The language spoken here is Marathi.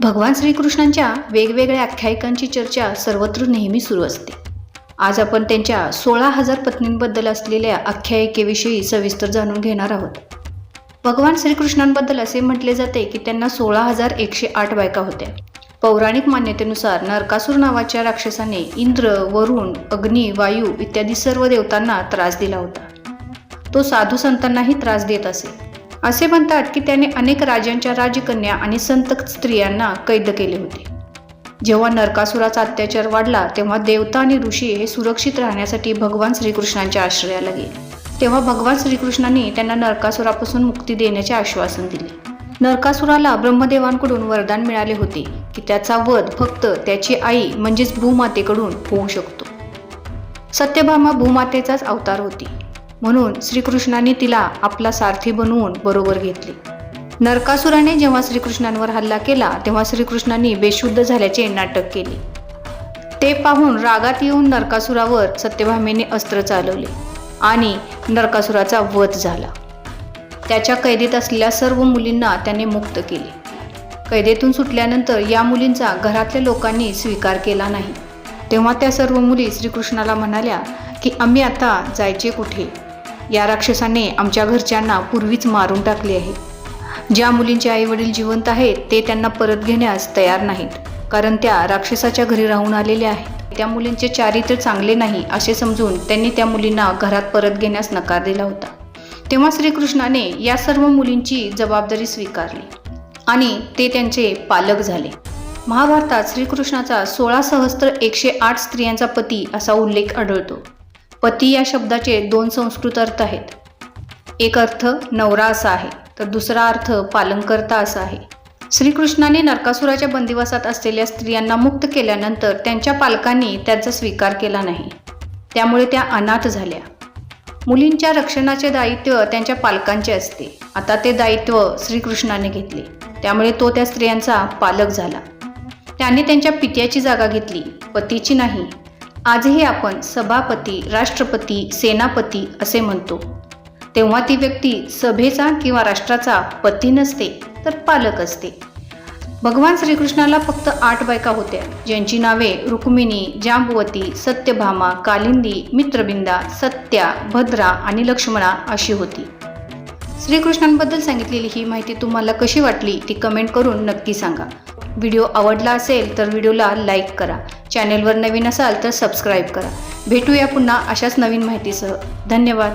भगवान श्रीकृष्णांच्या वेगवेगळ्या आख्यायिकांची चर्चा सर्वत्र नेहमी सुरू असते. आज आपण त्यांच्या सोळा हजार पत्नींबद्दल असलेल्या आख्यायिकेविषयी सविस्तर जाणून घेणार आहोत. भगवान श्रीकृष्णांबद्दल असे म्हटले जाते की त्यांना सोळा हजार एकशे आठ बायका होत्या. पौराणिक मान्यतेनुसार नरकासूर नावाच्या राक्षसाने इंद्र वरुण अग्नी वायू इत्यादी सर्व देवतांना त्रास दिला होता. तो साधू संतांनाही त्रास देत असे. असे म्हणतात की त्याने अनेक राजांच्या राजकन्या आणि संत स्त्रियांना कैद केले होते. जेव्हा नरकासुराचा अत्याचार वाढला तेव्हा देवता आणि ऋषी हे सुरक्षित राहण्यासाठी भगवान श्रीकृष्णांच्या आश्रयाला गेले. तेव्हा भगवान श्रीकृष्णांनी त्यांना नरकासुरापासून मुक्ती देण्याचे आश्वासन दिले. नरकासुराला ब्रह्मदेवांकडून वरदान मिळाले होते की त्याचा वध फक्त त्याची आई म्हणजेच भूमातेकडून होऊ शकतो. सत्यभामा भूमातेचाच अवतार होती. म्हणून श्रीकृष्णाने तिला आपला सारथी बनवून बरोबर घेतले. नरकासुराने जेव्हा श्रीकृष्णांवर हल्ला केला तेव्हा श्रीकृष्णांनी बेशुद्ध झाल्याचे नाटक केले. ते पाहून रागात येऊन नरकासुरावर सत्यभामेने अस्त्र चालवले आणि नरकासुराचा वध झाला. त्याच्या कैदेत असलेल्या सर्व मुलींना त्याने मुक्त केले. कैदेतून सुटल्यानंतर या मुलींचा घरातल्या लोकांनी स्वीकार केला नाही. तेव्हा त्या सर्व मुली श्रीकृष्णाला म्हणाल्या की आम्ही आता जायचे कुठे? या राक्षसाने आमच्या घरच्यांना पूर्वीच मारून टाकले आहे. ज्या मुलींचे आईवडील जिवंत आहेत ते त्यांना परत घेण्यास तयार नाहीत. कारण त्या राक्षसाच्या घरी राहून आलेल्या आहेत. त्या मुलींचे चारित्र्य चांगले नाही असे समजून त्यांनी त्या मुलींना घरात परत घेण्यास नकार दिला होता. तेव्हा श्रीकृष्णाने या सर्व मुलींची जबाबदारी स्वीकारली आणि ते त्यांचे पालक झाले. महाभारतात श्रीकृष्णाचा सोळा सहस्त्र एकशे आठ स्त्रियांचा पती असा उल्लेख आढळतो. पती या शब्दाचे दोन संस्कृत अर्थ आहेत. एक अर्थ नवरा असा आहे तर दुसरा अर्थ पालनकर्ता असा आहे. श्रीकृष्णाने नरकासुराच्या बंदिवासात असलेल्या स्त्रियांना मुक्त केल्यानंतर त्यांच्या पालकांनी त्यांचा स्वीकार केला नाही. त्यामुळे त्या अनाथ झाल्या. मुलींच्या रक्षणाचे दायित्व त्यांच्या पालकांचे असते. आता ते दायित्व श्रीकृष्णाने घेतले. त्यामुळे तो त्या स्त्रियांचा पालक झाला. त्याने त्यांच्या पित्याची जागा घेतली. पतीची नाही. आजही आपण सभापती राष्ट्रपती सेनापती असे म्हणतो. तेव्हा ती व्यक्ती सभेचा किंवा राष्ट्राचा पती नसते तर पालक असते. भगवान श्रीकृष्णाला फक्त आठ बायका होत्या ज्यांची नावे रुक्मिणी जांबवती सत्यभामा कालिंदी मित्रबिंदा सत्या भद्रा आणि लक्ष्मणा अशी होती. श्रीकृष्णांबद्दल सांगितलेली ही माहिती तुम्हाला कशी वाटली ती कमेंट करून नक्की सांगा. व्हिडिओ आवडला असेल तर व्हिडिओला लाईक करा. चॅनेलवर नवीन असाल तर सबस्क्राईब करा. भेटूया पुन्हा अशाच नवीन माहितीसह. धन्यवाद.